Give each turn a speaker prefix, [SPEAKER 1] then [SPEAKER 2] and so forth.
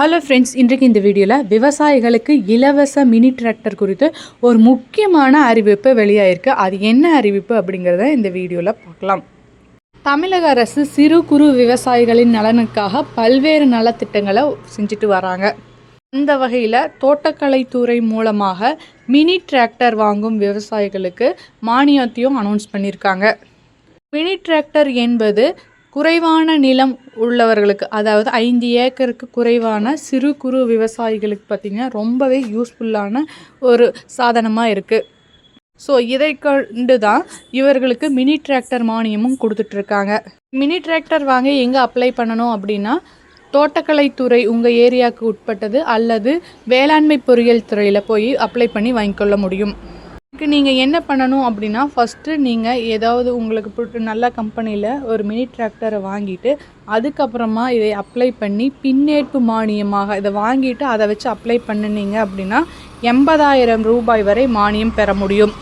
[SPEAKER 1] Hello friends இன்றைக்கு இந்த வீடியோவில் விவசாயிகளுக்கு இலவச மினி டிராக்டர் குறித்து ஒரு முக்கியமான அறிவிப்பு வெளியாயிருக்கு. அது என்ன அறிவிப்பு அப்படிங்கிறத இந்த வீடியோவில் பார்க்கலாம். தமிழக அரசு சிறு குறு விவசாயிகளின் நலனுக்காக பல்வேறு நலத்திட்டங்களை செஞ்சுட்டு வராங்க. அந்த வகையில் தோட்டக்கலைத்துறை மூலமாக மினி டிராக்டர் வாங்கும் விவசாயிகளுக்கு மானியத்தையும் அனௌன்ஸ் பண்ணியிருக்காங்க மினி டிராக்டர் என்பது குறைவான நிலம் உள்ளவர்களுக்கு அதாவது ஐந்து ஏக்கருக்கு குறைவான சிறு குறு விவசாயிகளுக்கு பார்த்திங்கன்னா ரொம்பவே யூஸ்ஃபுல்லான ஒரு சாதனமாக இருக்குது ஸோ இதை கண்டு தான் இவர்களுக்கு மினி டிராக்டர் மானியமும் கொடுத்துட்ருக்காங்க. மினி டிராக்டர் வாங்க எங்கே அப்ளை பண்ணணும் அப்படின்னா தோட்டக்கலைத்துறை உங்கள் ஏரியாவுக்கு உட்பட்டது அல்லது வேளாண்மை பொறியியல் துறையில் போய் அப்ளை பண்ணி வாங்கிக்கொள்ள முடியும். இதுக்கு நீங்கள் என்ன பண்ணணும் அப்படின்னா ஃபஸ்ட்டு நீங்கள் ஏதாவது உங்களுக்கு நல்ல கம்பெனியில் ஒரு மினி டிராக்டரை வாங்கிட்டு அதுக்கப்புறமா இதை அப்ளை பண்ணி பின்னேற்பு மானியமாக இதை வாங்கிட்டு அதை வச்சு அப்ளை பண்ணினீங்க அப்படின்னா எண்பதாயிரம் ரூபாய் வரை மானியம் பெற முடியும்.